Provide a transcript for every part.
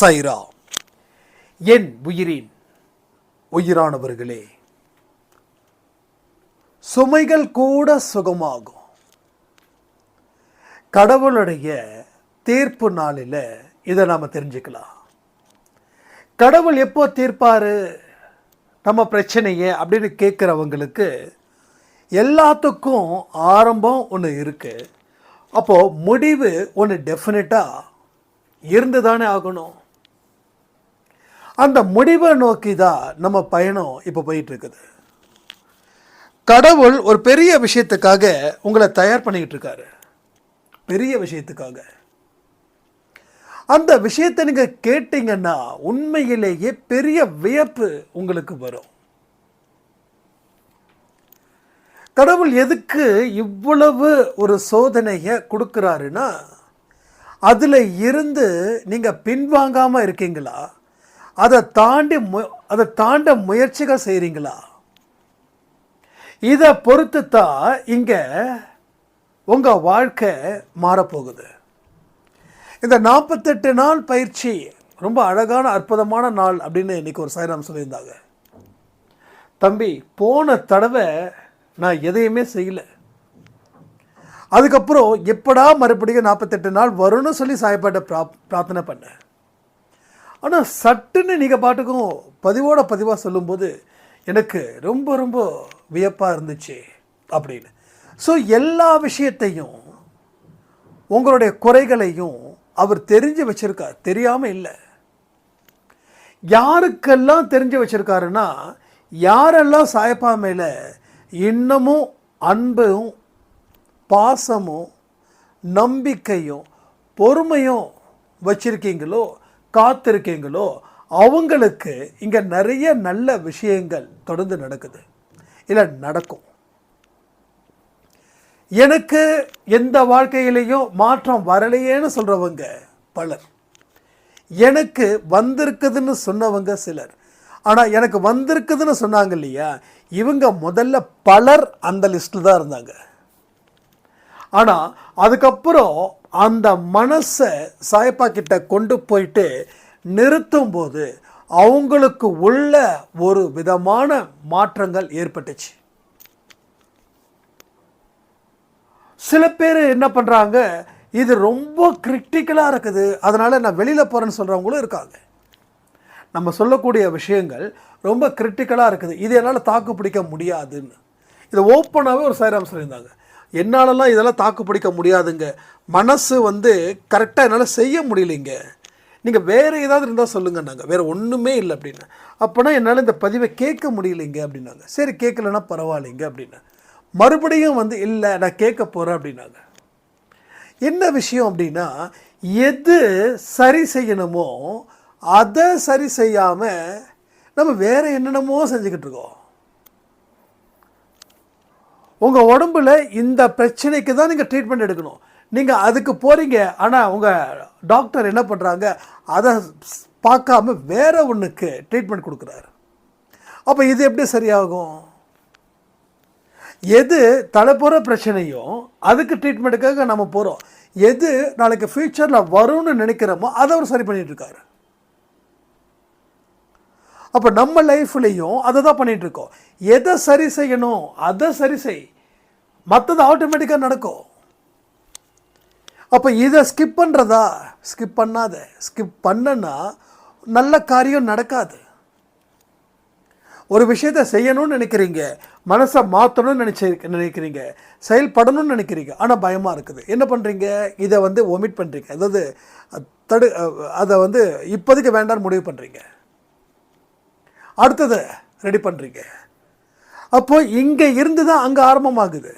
சைரா என் உயிரின் உயிரானவர்களே சுமைகள் கூட சுகமாகும். கடவுளுடைய தீர்ப்பு நாளில் இதை நாம் தெரிஞ்சுக்கலாம். கடவுள் எப்போ தீர்ப்பாரு? நம்ம பிரச்சனையை அப்படின்னு கேட்குறவங்களுக்கு எல்லாத்துக்கும் ஆரம்பம் ஒன்று இருக்குது அப்போது முடிவு ஒன்று டெஃபினட்டாக இருந்து தானே ஆகணும். அந்த முடிவை நோக்கி தான் நம்ம பயணம் இப்போ போயிட்டுருக்குது. கடவுள் ஒரு பெரிய விஷயத்துக்காக உங்களை தயார் பண்ணிக்கிட்டு இருக்காரு. பெரிய விஷயத்துக்காக. அந்த விஷயத்தை நீங்கள் கேட்டிங்கன்னா உண்மையிலேயே பெரிய வியப்பு உங்களுக்கு வரும். கடவுள் எதுக்கு இவ்வளவு ஒரு சோதனையை கொடுக்குறாருன்னா அதில் இருந்து நீங்கள் பின்வாங்காமல் இருக்கீங்களா? அதை தாண்டி மு அதை தாண்ட முயற்சிகள் செய்கிறீங்களா இதை பொறுத்து தான் இங்கே உங்கள் வாழ்க்கை மாறப்போகுது. இந்த நாற்பத்தெட்டு நாள் பயிற்சி ரொம்ப அழகான அற்புதமான நாள் அப்படின்னு இன்றைக்கி ஒரு சாய்ராம் சொல்லியிருந்தாங்க. தம்பி போன தடவை நான் எதையுமே செய்யலை. அதுக்கப்புறம் எப்படா மறுபடியும் நாற்பத்தெட்டு நாள் வரும்னு சொல்லி சாயப்பாட்ட பிரா பிரார்த்தனை பண்ணேன். ஆனால் சட்டுன்னு நீங்கள் பாட்டுக்கும் பதிவோட பதிவாக சொல்லும்போது எனக்கு ரொம்ப ரொம்ப வியப்பாக இருந்துச்சு அப்படின்னு. ஸோ எல்லா விஷயத்தையும் உங்களுடைய குறைகளையும் அவர் தெரிஞ்சு வச்சிருக்கார் தெரியாமல் இல்லை. யாருக்கெல்லாம் தெரிஞ்சு வச்சிருக்காருன்னா யாரெல்லாம் சாயப்பா மேலே இன்னமும் அன்பும் பாசமும் நம்பிக்கையும் பொறுமையும் வச்சுருக்கீங்களோ காத்திருக்கீங்களோ அவங்களுக்கு இங்கே நிறைய நல்ல விஷயங்கள் தொடர்ந்து நடக்குது. இல்லை நடக்கும். எனக்கு எந்த வாழ்க்கையிலையும் மாற்றம் வரலையேன்னு சொல்கிறவங்க பலர். எனக்கு வந்திருக்குதுன்னு சொன்னவங்க சிலர். ஆனால் எனக்கு வந்திருக்குதுன்னு சொன்னாங்க இல்லையா? இவங்க முதல்ல பலர் அந்த லிஸ்ட்டில் தான் இருந்தாங்க. ஆனால் அதுக்கப்புறம் அந்த மனசை சாயப்பா கிட்ட கொண்டு போயிட்டு நிறுத்தும் போது அவங்களுக்கு உள்ள ஒரு விதமான மாற்றங்கள் ஏற்பட்டுச்சு. சில பேர் என்ன பண்ணுறாங்க இது ரொம்ப கிரிட்டிக்கலாக இருக்குது அதனால் நான் வெளியில் போகிறேன்னு சொல்கிறவங்களும் இருக்காங்க. நம்ம சொல்லக்கூடிய விஷயங்கள் ரொம்ப கிரிட்டிக்கலாக இருக்குது இது என்னால் தாக்கு பிடிக்க முடியாதுன்னு. இதை ஓப்பனாகவே ஒரு சாய்ராம் சொல்லியிருந்தாங்க என்னாலலாம் இதெல்லாம் தாக்கு பிடிக்க முடியாதுங்க. மனசு வந்து கரெக்டாக என்னால் செய்ய முடியலைங்க. நீங்கள் வேறு ஏதாவது இருந்தால் சொல்லுங்கன்னாங்க. வேறு ஒன்றுமே இல்லை அப்படின்னு. அப்போனா என்னால் இந்த பதிவை கேட்க முடியலைங்க அப்படின்னாங்க. சரி கேட்கலன்னா பரவாயில்லைங்க அப்படின்னு. மறுபடியும் வந்து இல்லை நான் கேட்க போகிறேன் அப்படின்னாங்க. என்ன விஷயம் அப்படின்னா எது சரி செய்யணுமோ அதை சரி செய்யாமல் நம்ம வேறு என்னென்னமோ செஞ்சுக்கிட்டு இருக்கோம். உங்கள் உடம்புல இந்த பிரச்சனைக்கு தான் நீங்கள் ட்ரீட்மெண்ட் எடுக்கணும். நீங்கள் அதுக்கு போகிறீங்க ஆனால் உங்கள் டாக்டர் என்ன பண்ணுறாங்க அதை பார்க்காம வேற ஒன்றுக்கு ட்ரீட்மெண்ட் கொடுக்குறாரு. அப்போ இது எப்படி சரியாகும்? எது தலைப்புற பிரச்சனையும் அதுக்கு ட்ரீட்மெண்ட்டுக்காக நம்ம போகிறோம் எது நாளைக்கு ஃப்யூச்சரில் வரும்னு நினைக்கிறோமோ அதை அவர் சரி பண்ணிகிட்டு இருக்காரு. அப்போ நம்ம லைஃப்லேயும் அதை தான் பண்ணிகிட்டு இருக்கோம் எதை சரி செய்யணும் அதை சரி செய். மற்றது ஆட்டோமேட்டிக்காக நடக்கும். அப்போ இதை ஸ்கிப் பண்ணுறதா ஸ்கிப் பண்ணாத. ஸ்கிப் பண்ணனா நல்ல காரியம் நடக்காது. ஒரு விஷயத்தை செய்யணும்னு நினைக்கிறீங்க மனசை மாற்றணும்னு நினச்சி நினைக்கிறீங்க செயல்படணும்னு நினைக்கிறீங்க ஆனால் பயமாக இருக்குது. என்ன பண்ணுறீங்க இதை வந்து ஒமிட் பண்ணுறீங்க அதாவது தடு அதை வந்து இப்போதைக்கு வேண்டாம்னு முடிவு பண்ணுறீங்க அடுத்ததை ரெடி பண்ணுறீங்க அப்போ இங்கே இருந்து தான் அங்கே ஆரம்பமாகுது.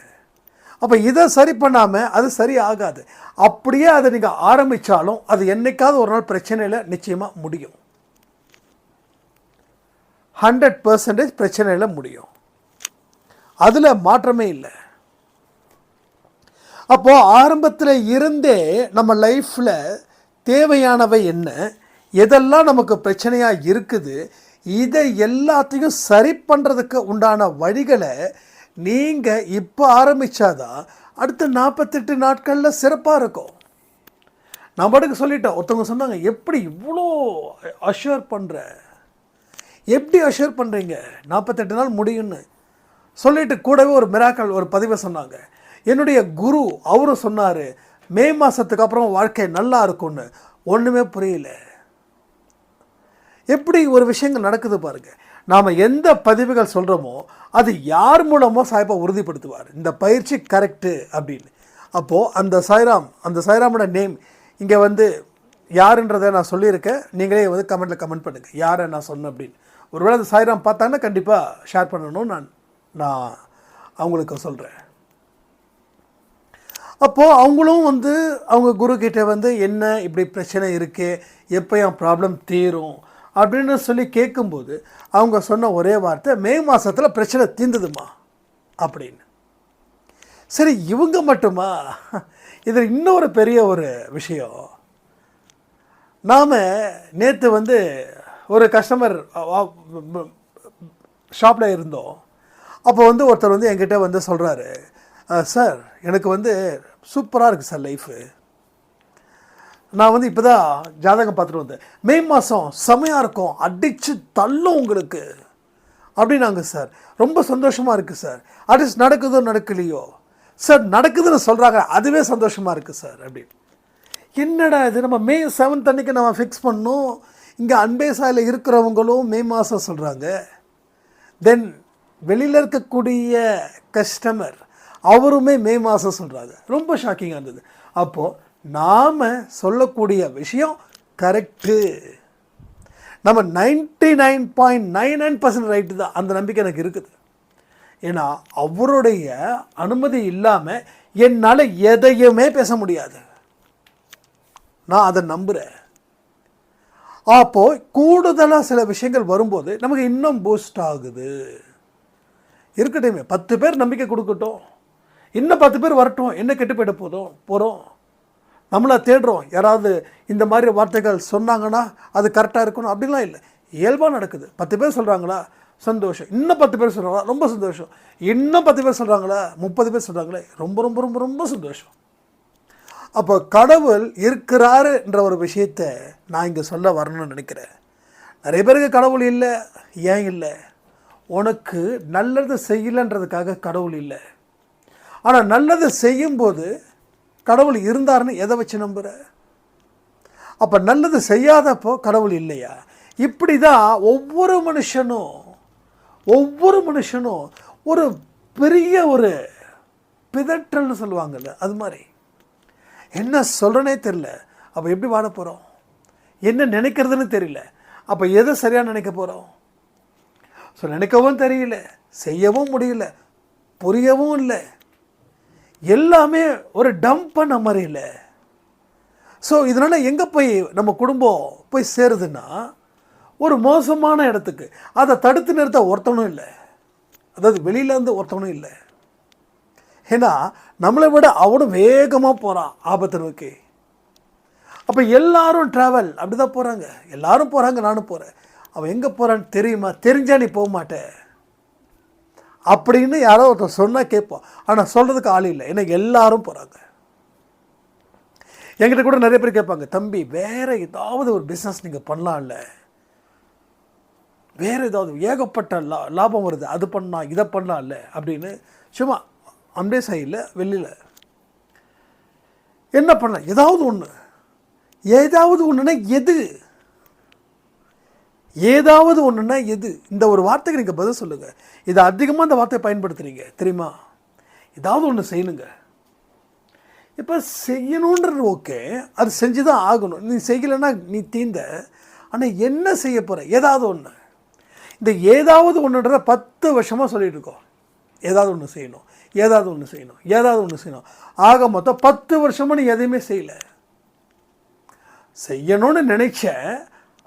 அப்போ இதை சரி பண்ணாமல் அது சரி ஆகாது. அப்படியே அதை நீங்கள் ஆரம்பித்தாலும் அது என்றைக்காவது ஒரு நாள் பிரச்சனையில் நிச்சயமாக முடியும். ஹண்ட்ரட் பர்சன்டேஜ் பிரச்சனையில் முடியும். அதில் மாற்றமே இல்லை. அப்போது ஆரம்பத்தில் இருந்தே நம்ம லைஃப்பில் தேவையானவை என்ன? எதெல்லாம் நமக்கு பிரச்சனையாக இருக்குது? இதை எல்லாத்தையும் சரி பண்ணுறதுக்கு உண்டான வழிகளை நீங்கள் இப்போ ஆரம்பித்தாதான் அடுத்த நாற்பத்தெட்டு நாட்களில் சிறப்பாக இருக்கும். நான் பாட்டுக்கு சொல்லிட்டேன் ஒருத்தவங்க சொன்னாங்க எப்படி இவ்வளோ அஷ்யூர் பண்ணுற எப்படி அஷ்யூர் பண்ணுறீங்க நாற்பத்தெட்டு நாள் முடியும்னு. சொல்லிட்டு கூடவே ஒரு மிராக்கள் ஒரு பதிவை சொன்னாங்க. என்னுடைய குரு அவரும் சொன்னார் மே மாதத்துக்கு அப்புறம் வாழ்க்கை நல்லா இருக்கும்னு. ஒன்றுமே புரியல. எப்படி ஒரு விஷயங்கள் நடக்குது பாருங்கள் நாம் எந்த பதிவுகள் சொல்கிறோமோ அது யார் மூலமோ சாய்பா உறுதிப்படுத்துவார். இந்த பயிற்சி கரெக்டு அப்படின்னு. அப்போது அந்த சாய்ராம் அந்த சாய்ராமோட நேம் இங்கே வந்து யாருன்றதை நான் சொல்லியிருக்கேன். நீங்களே வந்து கமெண்ட்டில் கமெண்ட் பண்ணுங்கள் யாரை நான் சொன்னேன் அப்படின்னு. ஒருவேளை அந்த சாய்ராம் பார்த்தாங்கன்னா கண்டிப்பாக ஷேர் பண்ணணும்னு நான் நான் அவங்களுக்கு சொல்கிறேன் அப்போது அவங்களும் வந்து அவங்க குரு கிட்டே வந்து என்ன இப்படி பிரச்சனை இருக்கே எப்போ என் ப்ராப்ளம் தீரும் அப்படின்னு சொல்லி கேட்கும்போது அவங்க சொன்ன ஒரே வார்த்தை மே மாதத்தில் பிரச்சனை தீர்ந்ததுமா அப்படின்னு. சரி இவங்க மட்டுமா? இதில் இன்னொரு பெரிய ஒரு விஷயம். நாம் நேற்று வந்து ஒரு கஸ்டமர் ஷாப்பில் இருந்தோம். அப்போ வந்து ஒருத்தர் வந்து என்கிட்ட வந்து சொல்கிறாரு சார் எனக்கு வந்து சூப்பராக இருக்குது சார் லைஃபு. நான் வந்து இப்போ தான் ஜாதகம் பார்த்துட்டு வந்தேன். மே மாதம் செமையாக இருக்கும். அடித்து தள்ளும் உங்களுக்கு. அப்படின்னாங்க சார் ரொம்ப சந்தோஷமாக இருக்குது சார் அட்லீஸ்ட் நடக்குதோ நடக்கலையோ. சார் நடக்குதுன்னு சொல்கிறாங்க அதுவே சந்தோஷமாக இருக்குது சார் அப்படின்னு என்னடா இது? நம்ம மே செவன்த் அன்னைக்கு நம்ம ஃபிக்ஸ் பண்ணோம். இங்கே அன்பேசாயில் இருக்கிறவங்களும் மே மாதம் சொல்கிறாங்க தென் வெளியில் இருக்கக்கூடிய கஸ்டமர் அவருமே மே மாதம் சொல்கிறாங்க ரொம்ப ஷாக்கிங்காக இருந்தது. அப்போது நாம் சொல்லக்கூடிய விஷயம் கரெக்டு நம்ம ninety nine point nine nine percent right தான். அந்த நம்பிக்கை எனக்கு இருக்குது. ஏன்னா அவருடைய அனுமதி இல்லாமல் என்னால் எதையுமே பேச முடியாது. நான் அதை நம்புகிறேன் அப்போது கூடுதலாக சில விஷயங்கள் வரும்போது நமக்கு இன்னும் பூஸ்ட் ஆகுது. இருக்கட்டுமே பத்து பேர் நம்பிக்கை கொடுக்கட்டும். இன்னும் பத்து பேர் வரட்டும். என்ன கெட்டு போயிட போதும் போகிறோம் நம்மளை தேடுறோம். யாராவது இந்த மாதிரி வார்த்தைகள் சொன்னாங்கன்னா அது கரெக்டாக இருக்கணும் அப்படிலாம் இல்லை. இயல்பாக நடக்குது. பத்து பேர் சொல்கிறாங்களா சந்தோஷம். இன்னும் பத்து பேர் சொல்கிறாங்களா ரொம்ப சந்தோஷம். இன்னும் பத்து பேர் சொல்கிறாங்களா முப்பது பேர் சொல்கிறாங்களே ரொம்ப ரொம்ப ரொம்ப ரொம்ப சந்தோஷம். அப்போ கடவுள் இருக்கிறாருன்ற ஒரு விஷயத்தை நான் இங்கே சொல்ல வரணும்னு நினைக்கிறேன். நிறைய பேருக்கு கடவுள் இல்லை. ஏன் இல்லை? உனக்கு நல்லது செய்யலைன்றதுக்காக கடவுள் இல்லை. ஆனால் நல்லது செய்யும்போது கடவுள் இருந்தாருன்னு எதை வச்சு நம்புகிற அப்போ நல்லது செய்யாதப்போ கடவுள் இல்லையா? இப்படி தான் ஒவ்வொரு மனுஷனும் ஒவ்வொரு மனுஷனும் ஒரு பெரிய ஒரு பிதற்றல்னு சொல்லுவாங்கல்ல அது மாதிரி. என்ன சொல்கிறனே தெரில அப்போ எப்படி வாழ போகிறோம் என்ன நினைக்கிறதுன்னு தெரியல. அப்போ எதை சரியாக நினைக்க போகிறோம் ஸோ நினைக்கவும் தெரியல செய்யவும் முடியல புரியவும் இல்லை. எல்லாமே ஒரு டம்ப் பண்ண மாதிரி இல்லை. ஸோ இதனால் எங்கே போய் நம்ம குடும்பம் போய் சேருதுன்னா ஒரு மோசமான இடத்துக்கு. அதை தடுத்து நிறுத்த ஒருத்தனும் இல்லை. அதாவது வெளியிலேருந்து ஒருத்தனும் இல்லை. ஏன்னா நம்மளை விட அவனும் வேகமாக போகிறான் ஆபத்தை நோக்கி அப்போ எல்லாரும் ட்ராவல் அப்படி தான் போகிறாங்க எல்லாரும் போகிறாங்க நானும் போகிறேன் அவன் எங்கே போகிறான்னு தெரியுமா? தெரிஞ்சா நீ போக மாட்டேன் அப்படின்னு யாரோ ஒருத்தர் சொன்னால் கேட்போம். ஆனால் சொல்கிறதுக்கு ஆள் இல்லை. ஏன்னா எல்லாரும் போகிறாங்க என்கிட்ட கூட நிறைய பேர் கேட்பாங்க தம்பி வேறு ஏதாவது ஒரு பிஸ்னஸ் நீங்கள் பண்ணலாம்ல? வேறு ஏதாவது ஏகப்பட்ட லா லாபம் வருது. அது பண்ணலாம் இதை பண்ணலாம்ல? அப்படின்னு. சும்மா அம்பே சைடில் வெளியில். என்ன பண்ணலாம்? ஏதாவது ஒன்று ஏதாவது ஒன்றுனா எது? ஏதாவது ஒன்றுன்னா எது? இந்த ஒரு வார்த்தைக்கு நீங்கள் பதில் சொல்லுங்கள் இதை அதிகமாக இந்த வார்த்தையை பயன்படுத்துகிறீங்க தெரியுமா? ஏதாவது ஒன்று செய்யணுங்க. இப்போ செய்யணுன்றது ஓகே. அது செஞ்சு தான் ஆகணும். நீ செய்யலைன்னா நீ தீந்த. ஆனால் என்ன செய்ய போகிற ஏதாவது ஒன்று இந்த ஏதாவது ஒன்றுன்றத பத்து வருஷமாக சொல்லிகிட்டு இருக்கோம். ஏதாவது ஒன்று செய்யணும். ஏதாவது ஒன்று செய்யணும். ஏதாவது ஒன்று செய்யணும். ஆக மொத்தம் பத்து வருஷமாக நீ எதையுமே செய்யலை. செய்யணும்னு நினைச்சேன்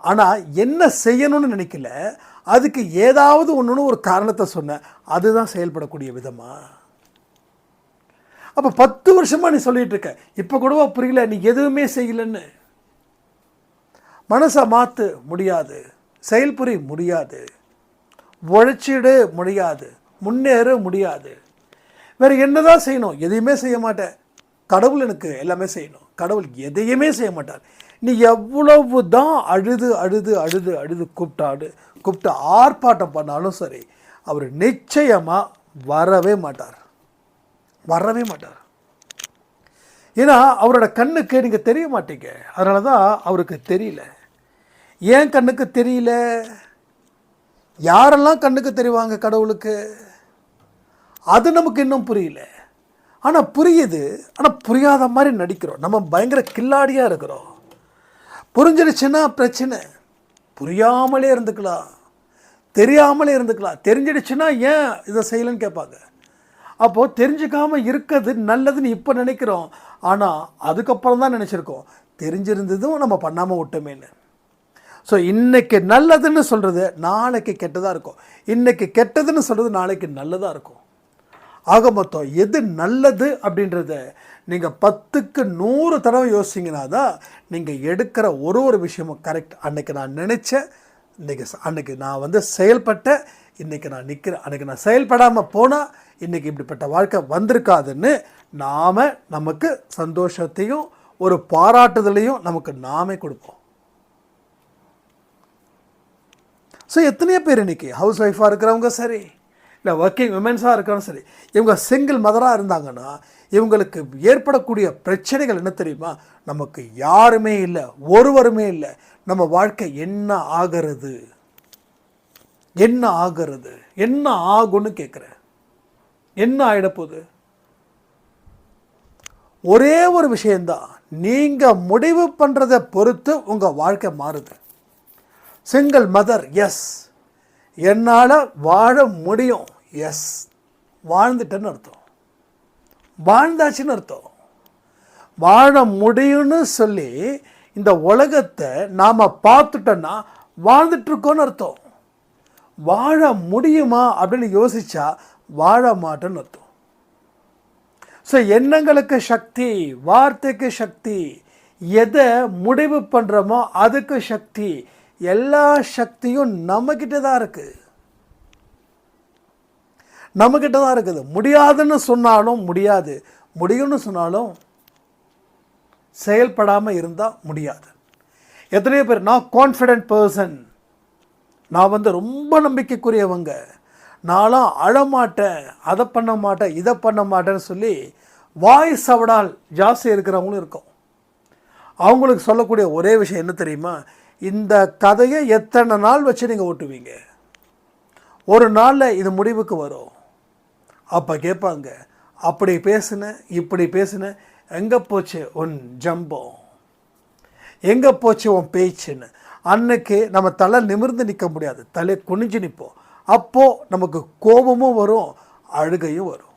ஆனால் என்ன செய்யணும்னு நினைக்கல. அதுக்கு ஏதாவது ஒன்றுன்னு ஒரு காரணத்தை சொன்னேன். அதுதான் செயல்படக்கூடிய விதமா? அப்போ பத்து வருஷமாக நீ சொல்லிட்டு இருக்க. இப்போ கூடவா புரியல நீ எதுவுமே செய்யலன்னு. மனசை மாற்று முடியாது. செயல்புரி முடியாது. உழைச்சிடு முடியாது. முன்னேற முடியாது. வேறு என்னதான் செய்யணும்? எதையுமே செய்ய மாட்டேன். கடவுள் எனக்கு எல்லாமே செய்யணும். கடவுள் எதையுமே செய்ய மாட்டார். நீ எவ்வளவு தான் அழுது அழுது அழுது அழுது கூப்பிட்டாடு கூப்பிட்டு ஆர்ப்பாட்டம் பண்ணாலும் சரி அவர் நிச்சயமாக வரவே மாட்டார். வரவே மாட்டார். ஏன்னா அவரோட கண்ணுக்கு நீங்கள் தெரிய மாட்டீங்க. அதனால தான் அவருக்கு தெரியல. ஏன் கண்ணுக்கு தெரியல? யாரெல்லாம் கண்ணுக்கு தெரிவாங்க கடவுளுக்கு? அது நமக்கு இன்னும் புரியல. ஆனால் புரியுது. ஆனால் புரியாத மாதிரி நடிக்கிறோம். நம்ம பயங்கர கில்லாடியாக இருக்கிறோம். புரிஞ்சிடுச்சுன்னா பிரச்சனை. புரியாமலே இருந்துக்கலாம். தெரியாமலே இருந்துக்கலாம். தெரிஞ்சிடுச்சுன்னா ஏன் இதை செய்யலன்னு கேட்பாங்க. அப்போது தெரிஞ்சுக்காமல் இருக்கிறது நல்லதுன்னு இப்போ நினைக்கிறோம். ஆனால் அதுக்கப்புறம் தான் நினச்சிருக்கோம். தெரிஞ்சிருந்ததும் நம்ம பண்ணாமல் விட்டோமேன்னு. ஸோ இன்றைக்கி நல்லதுன்னு சொல்கிறது நாளைக்கு கெட்டதாக இருக்கும். இன்றைக்கி கெட்டதுன்னு சொல்கிறது நாளைக்கு நல்லதாக இருக்கும். ஆக மொத்தம் எது நல்லது அப்படின்றத நீங்கள் பத்துக்கு நூறு தடவை யோசிச்சிங்கன்னா தான் நீங்கள் எடுக்கிற ஒரு ஒரு விஷயமும் கரெக்ட் அன்னைக்கு நான் நினச்சேன் இன்றைக்கி அன்னைக்கு நான் வந்து செயல்பட்டேன் இன்றைக்கி நான் நிற்கிறேன் அன்றைக்கி நான் செயல்படாமல் போனால் இன்றைக்கி இப்படிப்பட்ட வாழ்க்கை வந்திருக்காதுன்னு நாம் நமக்கு சந்தோஷத்தையும் ஒரு பாராட்டுதலையும் நமக்கு நாமே கொடுப்போம். ஸோ எத்தனையோ பேர் இன்றைக்கி ஹவுஸ் ஒய்ஃபாக இருக்கிறவங்க சரி இல்லை ஒர்க்கிங் விமென்ஸாக இருக்கிறவங்க சரி இவங்க சிங்கிள் மதராக இருந்தாங்கன்னா இவங்களுக்கு ஏற்படக்கூடிய பிரச்சனைகள் என்ன தெரியுமா? நமக்கு யாருமே இல்லை ஒருவருமே இல்லை. நம்ம வாழ்க்கை என்ன ஆகிறது? என்ன ஆகிறது? என்ன ஆகும்னு கேட்குறேன் என்ன ஆகிடப்போகுது ஒரே ஒரு விஷயந்தான் நீங்கள் முடிவு பண்ணுறதை பொறுத்து உங்கள் வாழ்க்கை மாறுது. சிங்கிள் மதர் எஸ் என்னால் வாழ முடியும். எஸ் வாழ்ந்துட்டேன்னு அர்த்தம். வாழ்ந்தாச்சுன்னு அர்த்தம். வாழ முடியும்னு சொல்லி இந்த உலகத்தை நாம் பார்த்துட்டோன்னா வாழ்ந்துட்டுருக்கோன்னு அர்த்தம். வாழ முடியுமா அப்படின்னு யோசிச்சா வாழ மாட்டேன்னு அர்த்தம். ஸோ எண்ணங்களுக்கு சக்தி வார்த்தைக்கு சக்தி எதை முடிவு பண்ணுறோமோ அதுக்கு சக்தி எல்லா சக்தியும் நம்மக்கிட்ட தான் இருக்குது நம்மக்கிட்ட தான் இருக்குது. முடியாதுன்னு சொன்னாலும் முடியாது. முடியும்னு சொன்னாலும் செயல்படாமல் இருந்தால் முடியாது. எத்தனையோ பேர் நான் கான்ஃபிடென்ட் பர்சன் நான் வந்து ரொம்ப நம்பிக்கைக்குரியவங்க. நான்லாம் அழமாட்டேன். அதை பண்ண மாட்டேன் இதை பண்ண மாட்டேன்னு சொல்லி வாய் சவடால் ஜாஸ்தி இருக்கிறவங்களும் இருக்கும். அவங்களுக்கு சொல்லக்கூடிய ஒரே விஷயம் என்ன தெரியுமா? இந்த கதையை எத்தனை நாள் வச்சு நீங்கள் ஓட்டுவீங்க? ஒரு நாளில் இது முடிவுக்கு வரும். அப்போ கேட்பாங்க அப்படி பேசுனேன் இப்படி பேசுனேன் எங்கே போச்சு உன் ஜம்பம் எங்கே போச்சு உன் பேச்சுன்னு? அன்னைக்கு நம்ம தலை நிமிர்ந்து நிற்க முடியாது. தலை குனிஞ்சு நிற்போம் அப்போது நமக்கு கோபமும் வரும் அழுகையும் வரும்.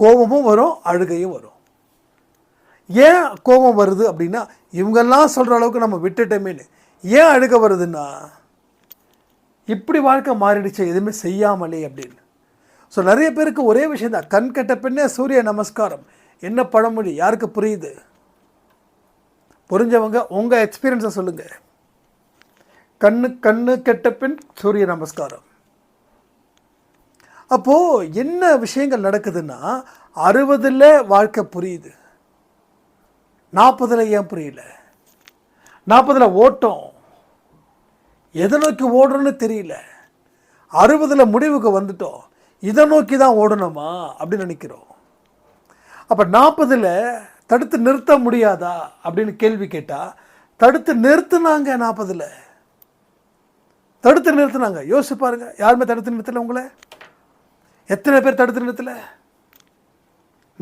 கோபமும் வரும் அழுகையும் வரும். ஏன் கோபம் வருது அப்படின்னா இவங்கெல்லாம் சொல்கிற அளவுக்கு நம்ம விட்டுட்டோமேன்னு ஏன் அழுக வருதுன்னா இப்படி வாழ்க்கை மாறிடுச்சு எதுவுமே செய்யாமலே அப்படின்னு. ஸோ நிறைய பேருக்கு ஒரே விஷயம் தான். கண் கெட்ட பின்னே சூரிய நமஸ்காரம். என்ன பழமொழி? யாருக்கு புரியுது? புரிஞ்சவங்க உங்கள் எக்ஸ்பீரியன்ஸை சொல்லுங்கள் கண்ணு கண்ணு கெட்ட பின் சூரிய நமஸ்காரம். அப்போது என்ன விஷயங்கள் நடக்குதுன்னா அறுபதில் வாழ்க்கை புரியுது. நாற்பதில் ஏன் புரியல? நாற்பதில் ஓட்டம். எதை நோக்கி ஓடுறோன்னு தெரியல. அறுபதில் முடிவுக்கு வந்துட்டோம். இதை நோக்கி தான் ஓடணுமா? அப்படின்னு நினைக்கிறோம். அப்போ நாற்பதில் தடுத்து நிறுத்த முடியாதா? அப்படின்னு கேள்வி கேட்டால் தடுத்து நிறுத்துனாங்க நாற்பதில். தடுத்து நிறுத்தினாங்க. யோசிச்சு பாருங்க. யாருமே தடுத்து நிறுத்தலை உங்களை? எத்தனை பேர் தடுத்து நிறுத்தலை?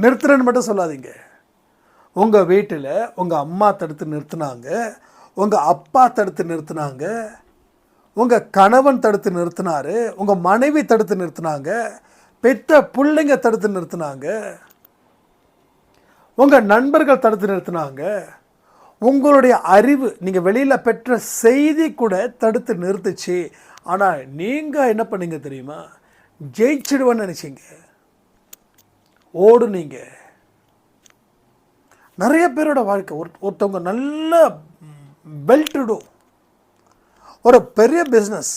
நிறுத்துறேன்னு மட்டும் சொல்லாதீங்க. உங்கள் வீட்டில் உங்கள் அம்மா தடுத்து நிறுத்தினாங்க உங்கள் அப்பா தடுத்து நிறுத்தினாங்க உங்கள் கணவன் தடுத்து நிறுத்தினார் உங்கள் மனைவி தடுத்து நிறுத்தினாங்க பெற்ற பிள்ளைங்க தடுத்து நிறுத்தினாங்க உங்கள் நண்பர்கள் தடுத்து நிறுத்தினாங்க உங்களுடைய அறிவு நீங்கள் வெளியில் பெற்ற செய்தி கூட தடுத்து நிறுத்துச்சு. ஆனால் நீங்கள் என்ன பண்ணீங்க தெரியுமா? ஜெயிச்சிடுவேன்னு நினச்சிங்க. ஓடுனீங்க. நிறைய பேரோட வாழ்க்கை. ஒரு ஒருத்தவங்க நல்ல பெல்ட்டுடும் ஒரு பெரிய பிஸ்னஸ்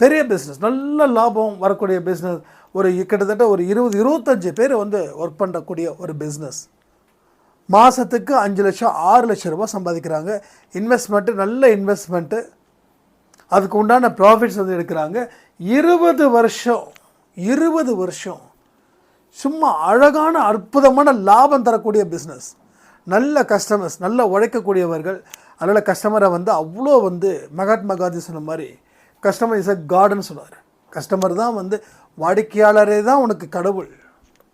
பெரிய பிஸ்னஸ் நல்ல லாபம் வரக்கூடிய பிஸ்னஸ் ஒரு கிட்டத்தட்ட ஒரு இருபது இருபத்தஞ்சு பேர் வந்து ஒர்க் பண்ணக்கூடிய ஒரு பிஸ்னஸ் மாதத்துக்கு அஞ்சு லட்சம் ஆறு லட்சம் ரூபா சம்பாதிக்கிறாங்க. இன்வெஸ்ட்மெண்ட்டு நல்ல இன்வெஸ்ட்மெண்ட்டு அதுக்கு உண்டான ப்ராஃபிட்ஸ் வந்து எடுக்கிறாங்க. இருபது வருஷம் இருபது வருஷம் சும்மா அழகான அற்புதமான லாபம் தரக்கூடிய பிஸ்னஸ் நல்ல கஸ்டமர்ஸ் நல்ல உழைக்கக்கூடியவர்கள். அதனால் கஸ்டமரை வந்து அவ்வளோ வந்து மகாத்மா காந்தி சொன்ன மாதிரி கஸ்டமர் இஸ் அ கார்டன் சொன்னார். கஸ்டமர் தான் வந்து வாடிக்கையாளரே தான் உனக்கு கடவுள்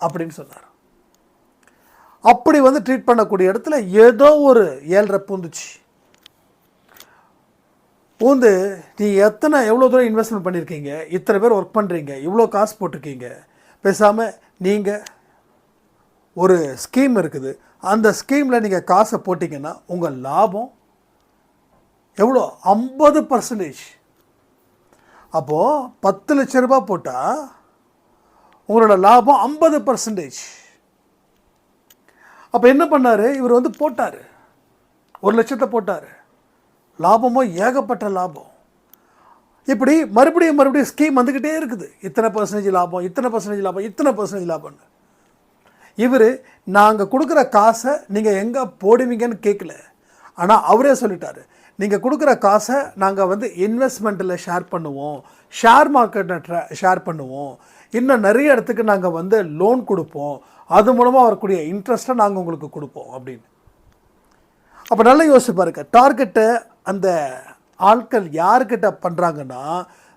அப்படின்னு சொன்னார். அப்படி வந்து ட்ரீட் பண்ணக்கூடிய இடத்துல ஏதோ ஒரு ஏழரை பூந்துச்சு. பூந்து நீ எத்தனை எவ்வளோ தூரம் இன்வெஸ்ட்மெண்ட் பண்ணியிருக்கீங்க இத்தனை பேர் ஒர்க் பண்ணுறீங்க இவ்வளோ காசு போட்டிருக்கீங்க? பேசாமல் நீங்கள் ஒரு ஸ்கீம் இருக்குது. அந்த ஸ்கீமில் நீங்கள் காசை போட்டிங்கன்னா உங்கள் லாபம் எவ்வளோ? ஐம்பது பர்சன்டேஜ் அப்போது பத்து லட்ச ரூபாய் போட்டால் உங்களோட லாபம் ஐம்பது பர்சன்டேஜ் அப்போ என்ன பண்ணார்? இவர் வந்து போட்டார். ஒரு லட்சத்தை போட்டார். லாபமோ ஏகப்பட்ட லாபம். இப்படி மறுபடியும் மறுபடியும் ஸ்கீம் வந்துக்கிட்டே இருக்குது. இத்தனை பர்சன்டேஜ் லாபம் இத்தனை பர்சன்டேஜ் லாபம் இத்தனை பர்சன்டேஜ் லாபம்னு. இவர் நாங்கள் கொடுக்குற காசை நீங்கள் எங்கே போடுவீங்கன்னு கேட்கல ஆனால் அவரே சொல்லிட்டார். நீங்கள் கொடுக்குற காசை நாங்கள் வந்து இன்வெஸ்ட்மெண்ட்டில் ஷேர் பண்ணுவோம். ஷேர் மார்க்கெட்டை ஷேர் பண்ணுவோம். இன்னும் நிறைய இடத்துக்கு நாங்கள் வந்து லோன் கொடுப்போம். அது மூலமாக வரக்கூடிய இன்ட்ரெஸ்ட்டை நாங்கள் உங்களுக்கு கொடுப்போம் அப்படின்னு. அப்போ நல்லா யோசிப்பாருங்க டார்கெட்டை அந்த ஆட்கள் யார்கிட்ட பண்ணுறாங்கன்னா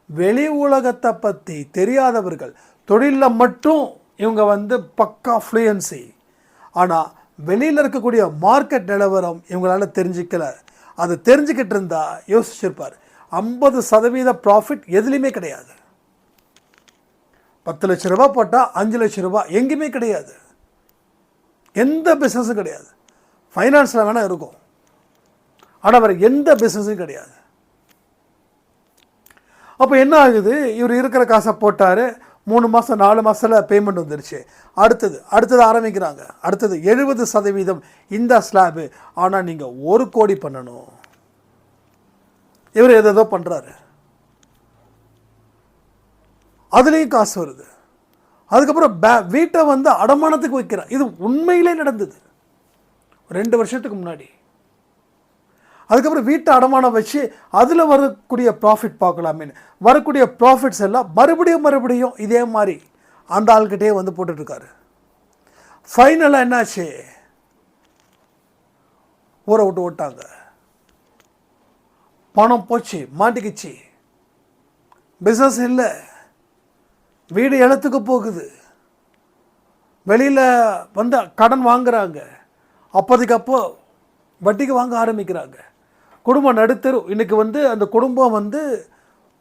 வெளி உலகத்தை பற்றி தெரியாதவர்கள். தொழிலில் மட்டும் இவங்க வந்து பக்கா ஃப்ளூயன்சி ஆனால் வெளியில் இருக்கக்கூடிய மார்க்கெட் நிலவரம் இவங்களால் தெரிஞ்சிக்கல. அது தெரிஞ்சுக்கிட்டு இருந்தால் யோசிச்சிருப்பார். ஐம்பது சதவீத ப்ராஃபிட் எதுலேயுமே கிடையாது. பத்து லட்ச ரூபா போட்டால் அஞ்சு லட்ச ரூபா எங்கேயுமே கிடையாது. எந்த பிஸ்னஸும் கிடையாது. ஃபைனான்ஸில் வேணால் இருக்கும். ஆனால் வேறு எந்த பிஸ்னஸும் கிடையாது. அப்போ என்ன ஆகுது? இவர் இருக்கிற காசை போட்டார். மூணு மாதம் நாலு மாதத்தில் பேமெண்ட் வந்துருச்சு. அடுத்தது அடுத்தது ஆரம்பிக்கிறாங்க. அடுத்தது எழுபது சதவீதம் இந்த ஸ்லாபு ஆனால் நீங்கள் ஒரு கோடி பண்ணணும். இவர் எதோ பண்ணுறாரு அதுலேயும் காசு வருது. அதுக்கப்புறம் பே வீட்டை வந்து அடமானத்துக்கு வைக்கிறார். இது உண்மையிலே நடந்தது. ரெண்டு வருஷத்துக்கு முன்னாடி. அதுக்கப்புறம் வீட்டை அடமானம் வச்சு அதில் வரக்கூடிய ப்ராஃபிட் பார்க்கலாமேன்னு வரக்கூடிய ப்ராஃபிட்ஸ் எல்லாம் மறுபடியும் மறுபடியும் இதே மாதிரி அந்த ஆள்கிட்டே வந்து போட்டுட்ருக்காரு. ஃபைனலாக என்னாச்சு? ஊரை விட்டு ஓட்டாங்க. பணம் போச்சு மாட்டிக்கிச்சு. பிஸ்னஸ் இல்லை. வீடு இடத்துக்கு போகுது. வெளியில் வந்து கடன் வாங்குறாங்க. அப்போதைக்கு அப்போ வட்டிக்கு வாங்க ஆரம்பிக்கிறாங்க. குடும்பம் நடுத்தரு இன்னைக்கு வந்து அந்த குடும்பம் வந்து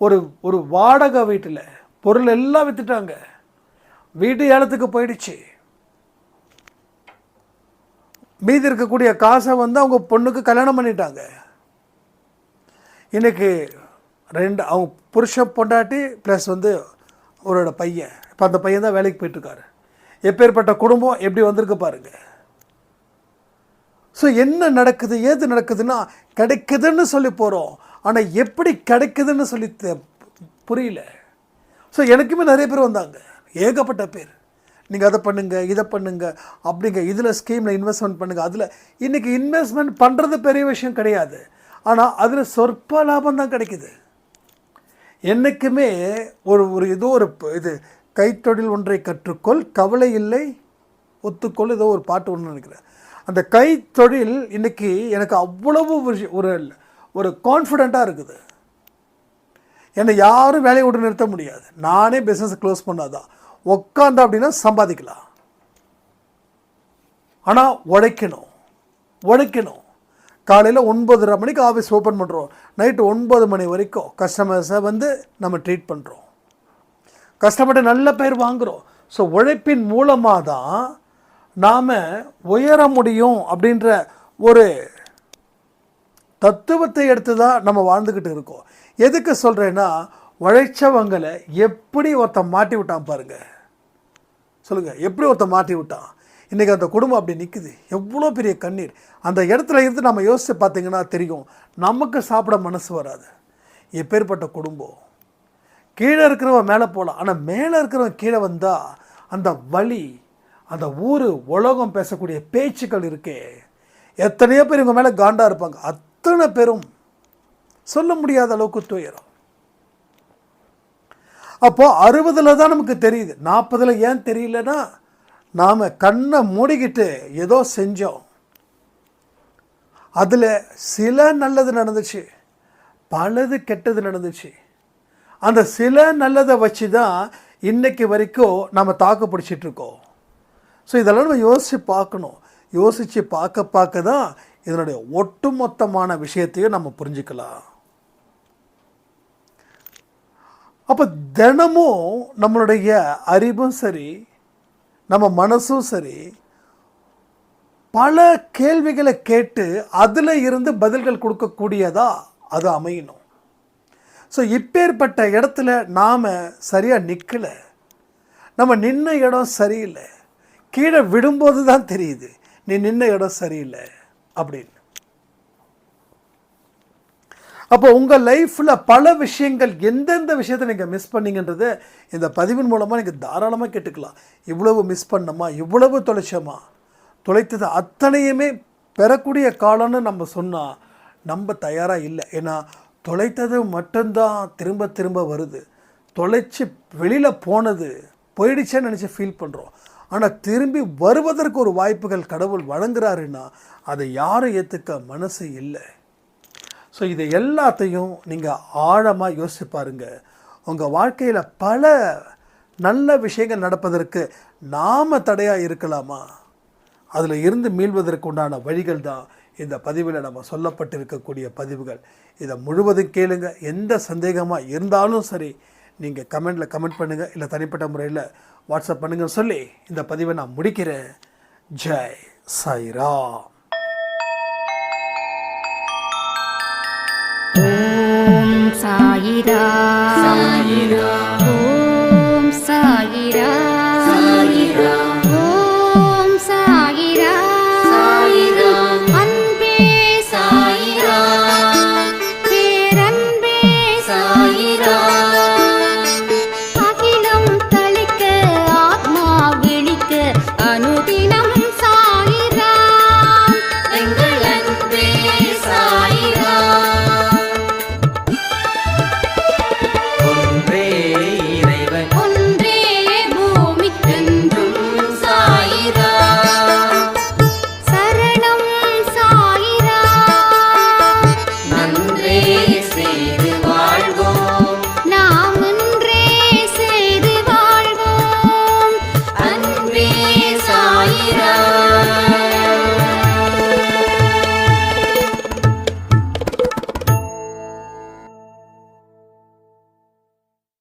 ஒரு ஒரு வாடகை வீட்டில். பொருள் எல்லாம் விற்றுட்டாங்க வீட்டு ஏலத்துக்கு போயிடுச்சு. மீதி இருக்கக்கூடிய காசை வந்து அவங்க பொண்ணுக்கு கல்யாணம் பண்ணிட்டாங்க. இன்றைக்கி ரெண்டு அவங்க புருஷ பொண்டாட்டி ப்ளஸ் வந்து அவரோட பையன். இப்போ அந்த பையன் தான் வேலைக்கு போயிட்டுருக்காரு எப்பேற்பட்ட குடும்பம் எப்படி வந்திருக்கு பாருங்கள் ஸோ என்ன நடக்குது? ஏது நடக்குதுன்னா கிடைக்குதுன்னு சொல்லி போகிறோம் ஆனால் எப்படி கிடைக்குதுன்னு சொல்லி தெ- புரியல. ஸோ எனக்குமே நிறைய பேர் வந்தாங்க. ஏகப்பட்ட பேர். நீங்கள் அதை பண்ணுங்கள் இதை பண்ணுங்கள் அப்படிங்க. இதில் ஸ்கீமில் இன்வெஸ்ட்மெண்ட் பண்ணுங்கள் அதில் இன்றைக்கி இன்வெஸ்ட்மெண்ட் பண்ணுறது பெரிய விஷயம் கிடையாது. ஆனால் அதில் சொற்ப லாபம் தான் கிடைக்குது. என்றைக்குமே ஒரு ஒரு ஏதோ ஒரு இது கைத்தொழில் ஒன்றை கற்றுக்கொள் கவலை இல்லை ஒத்துக்கொள் ஏதோ ஒரு பாட்டு ஒன்று நினைக்கிறேன். அந்த கைத்தொழில் இன்னைக்கு எனக்கு அவ்வளவு ஒரு ஒரு கான்ஃபிடெண்ட்டாக இருக்குது. என்னை யாரும் வேலையை விட்டு நிறுத்த முடியாது. நானே பிஸ்னஸ் க்ளோஸ் பண்ணாதான் உக்காந்த அப்படின்னா சம்பாதிக்கலாம். ஆனால் உழைக்கணும். உழைக்கணும். காலையில் ஒன்பதரை மணிக்கு ஆஃபீஸ் ஓப்பன் பண்ணுறோம் நைட்டு ஒன்பது மணி வரைக்கும் கஸ்டமர்ஸை வந்து நம்ம ட்ரீட் பண்ணுறோம் கஸ்டமர்கிட்ட நல்ல பேர் வாங்குகிறோம் ஸோ உழைப்பின் மூலமாக தான் நாம் உயர முடியும் அப்படின்ற ஒரு தத்துவத்தை எடுத்து தான் நம்ம வாழ்ந்துக்கிட்டு இருக்கோம். எதுக்கு சொல்கிறேன்னா உழைச்சவங்களை எப்படி ஒருத்தன் மாட்டி விட்டான் பாருங்கள் சொல்லுங்கள் எப்படி ஒருத்தன் மாட்டி விட்டான்? இன்றைக்கி அந்த குடும்பம் அப்படி நிற்குது எவ்வளோ பெரிய கண்ணீர். அந்த இடத்துல இருந்து நம்ம யோசித்து பார்த்தீங்கன்னா தெரியும் நமக்கு சாப்பிட மனசு வராது. எப்பேற்பட்ட குடும்பம்? கீழே இருக்கிறவன் மேலே போகலாம். ஆனால் மேலே இருக்கிறவன் கீழே வந்தால் அந்த வலி அந்த ஊர் உலகம் பேசக்கூடிய பேச்சுக்கள் இருக்கே. எத்தனையோ பேர் இவங்க மேலே காண்டாக இருப்பாங்க. அத்தனை பேரும் சொல்ல முடியாத அளவுக்கு துயரம். அப்போது அறுபதில் தான் நமக்கு தெரியுது. நாற்பதில் ஏன் தெரியலன்னா நாம் கண்ணை மூடிக்கிட்டு ஏதோ செஞ்சோம். அதில் சில நல்லது நடந்துச்சு. பலது கெட்டது நடந்துச்சு. அந்த சில நல்லதை வச்சு தான் இன்னைக்கு வரைக்கும் நம்ம தாக்கு பிடிச்சிட்டு இருக்கோம். ஸோ இதெல்லாம் நம்ம யோசித்து பார்க்கணும். யோசித்து பார்க்க பார்க்க தான் இதனுடைய ஒட்டுமொத்தமான விஷயத்தையும் நம்ம புரிஞ்சுக்கலாம். அப்போ தினமும் நம்மளுடைய அறிவும் சரி நம்ம மனசும் சரி பல கேள்விகளை கேட்டு அதில் இருந்து பதில்கள் கொடுக்கக்கூடியதா அது அமையணும். ஸோ இப்பேற்பட்ட இடத்துல நாம் சரியாக நிற்கலை நம்ம நின்ன இடம் சரியில்லை. கீழே விடும்போது தான் தெரியுது. நீ நின்ன இடம் சரியில்லை அப்படின்னு. அப்போ உங்கள் லைஃப்பில் பல விஷயங்கள் எந்தெந்த விஷயத்தை நீங்கள் மிஸ் பண்ணீங்கன்றதை இந்த பதிவின் மூலமாக நீங்கள் தாராளமாக கேட்டுக்கலாம். இவ்வளவு மிஸ் பண்ணமா? இவ்வளவு தொலைச்சோமா? தொலைத்தது அத்தனையுமே பெறக்கூடிய காலம்னு நம்ம சொன்னால் நம்ம தயாராக இல்லை. ஏன்னா தொலைத்தது மட்டும்தான் திரும்ப திரும்ப வருது. தொலைச்சி வெளியில் போனது போயிடுச்சேன்னு நினச்சி ஃபீல் பண்ணுறோம் ஆனால் திரும்பி வருவதற்கு ஒரு வாய்ப்புகள் கடவுள் வழங்குறாருன்னா அதை யாரும் ஏற்றுக்க மனசு இல்லை. ஸோ இதை எல்லாத்தையும் நீங்கள் ஆழமாக யோசிச்சு பாருங்க. உங்கள் வாழ்க்கையில் பல நல்ல விஷயங்கள் நடப்பதற்கு நாம் தடையாக இருக்கலாமா? அதில் இருந்து மீள்வதற்கு உண்டான வழிகள் தான் இந்த பதிவில் நம்ம சொல்லப்பட்டிருக்கக்கூடிய பதிவுகள். இதை முழுவதும் கேளுங்க. எந்த சந்தேகமாக இருந்தாலும் சரி நீங்கள் கமெண்டில் கமெண்ட் பண்ணுங்கள் இல்லை தனிப்பட்ட முறையில் வாட்ஸ்அப் பண்ணுங்கன்னு சொல்லி இந்த பதிவை நான் முடிக்கிறேன். ஜெய் சைரா சாயிரா சாயிரா ஓம் சாயிரா சாயிரா